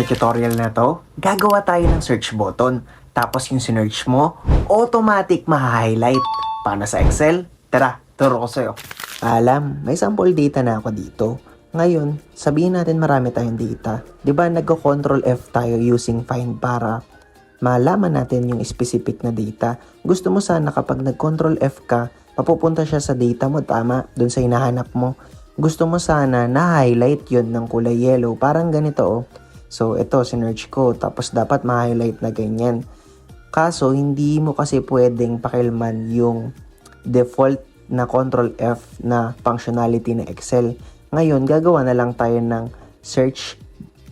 Sa tutorial na to, gagawa tayo ng search button. Tapos yung sinearch mo, automatic ma-highlight. Paano sa Excel? Tara, turo ko sa'yo. Alam, may sample data na ako dito. Ngayon, sabihin natin marami tayong data. Di ba nagko-control F tayo using find para malaman natin yung specific na data. Gusto mo sana kapag nag-control F ka, mapupunta siya sa data mo, tama, dun sa hinahanap mo. Gusto mo sana na-highlight yun ng kulay yellow, parang ganito oh. So, ito, sinearch ko, tapos dapat ma-highlight na ganyan. Kaso, hindi mo kasi pwedeng pakilman yung default na control F na functionality ng Excel. Ngayon, gagawa na lang tayo ng search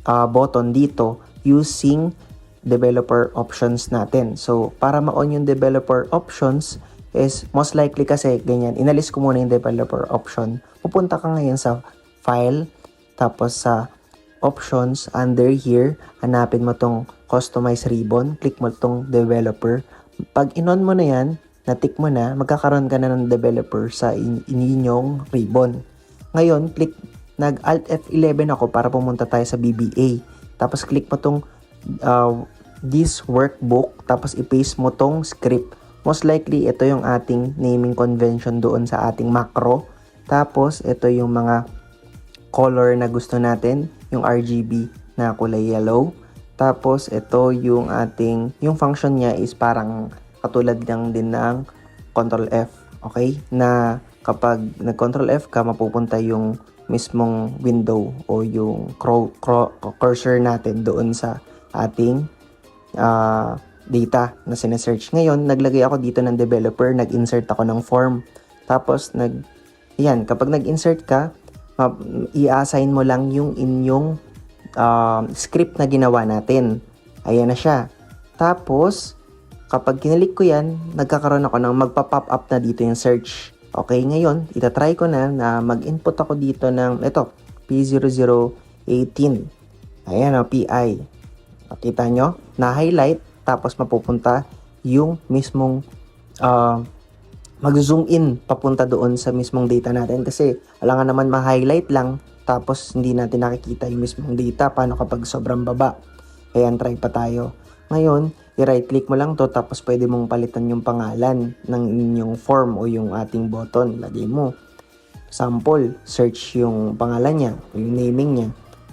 uh, button dito using developer options natin. So, para ma-on yung developer options is most likely kasi ganyan, inalis ko muna yung developer option. Pupunta ka ngayon sa file, tapos sa options under here, hanapin mo tong customize ribbon, click mo tong developer. Pag inon mo na yan, na-tick mo na, magkakaroon ka na ng developer sa in- inyong ribbon. Ngayon, click, nag Alt F11 ako para pumunta tayo sa BBA. Tapos click mo tong uh, this workbook, tapos i-paste mo tong script. Most likely, ito yung ating naming convention doon sa ating macro. Tapos, ito yung mga color na gusto natin, yung RGB na kulay yellow. Tapos, ito yung ating, yung function niya is parang katulad lang din ng Control F, okay? Na kapag nag-Control F ka, mapupunta yung mismong window o yung cro- cro- cursor natin doon sa ating ah, data na sinesearch. Ngayon, naglagay ako dito ng developer, nag-insert ako ng form. Tapos, nag, yan, kapag nag-insert ka, ma- i-assign mo lang yung inyong um, script na ginawa natin. Ayan na siya. Tapos, kapag kinilik ko yan, nagkakaroon ako ng magpa-pop up na dito yung search. Okay, ngayon, itatry ko na na mag-input ako dito ng, ito, P0018. Ayan o, PI. Nakita nyo? Na-highlight, tapos mapupunta yung mismong uh, mag-zoom in papunta doon sa mismong data natin. Kasi alangan naman ma-highlight lang tapos hindi natin nakikita yung mismong data paano kapag sobrang baba. Ayan try pa tayo. Ngayon i-right click mo lang to tapos pwede mong palitan yung pangalan ng inyong form o yung ating button. Lagay mo. Sample search yung pangalan niya yung naming niya.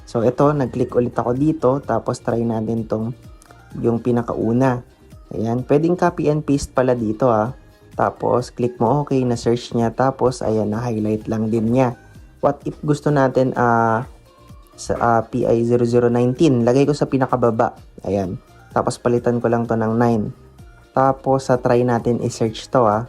So ito nag-click ulit ako dito tapos try natin tong yung pinakauna. Ayan pwedeng copy and paste pala dito ah tapos, click mo okay na search niya. Tapos, ayan, na-highlight lang din niya. What if gusto natin ah sa ah, PI0019, lagay ko sa pinakababa. Ayan. Tapos, palitan ko lang to ng 9. Tapos, sa try natin i-search to ah.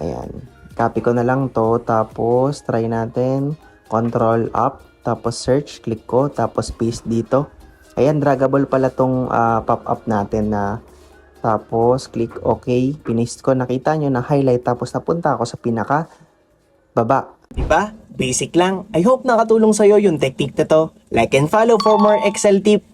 Ayan. Copy ko na lang to. Tapos, try natin control up. Tapos, search. Click ko. Tapos, paste dito. Ayan, draggable pala tong ah, pop-up natin na tapos, click OK. Pinist ko. Nakita nyo na highlight. Tapos, napunta ako sa pinaka baba. Diba? Basic lang. I hope nakatulong sa'yo yung technique na to. Like and follow for more Excel tip.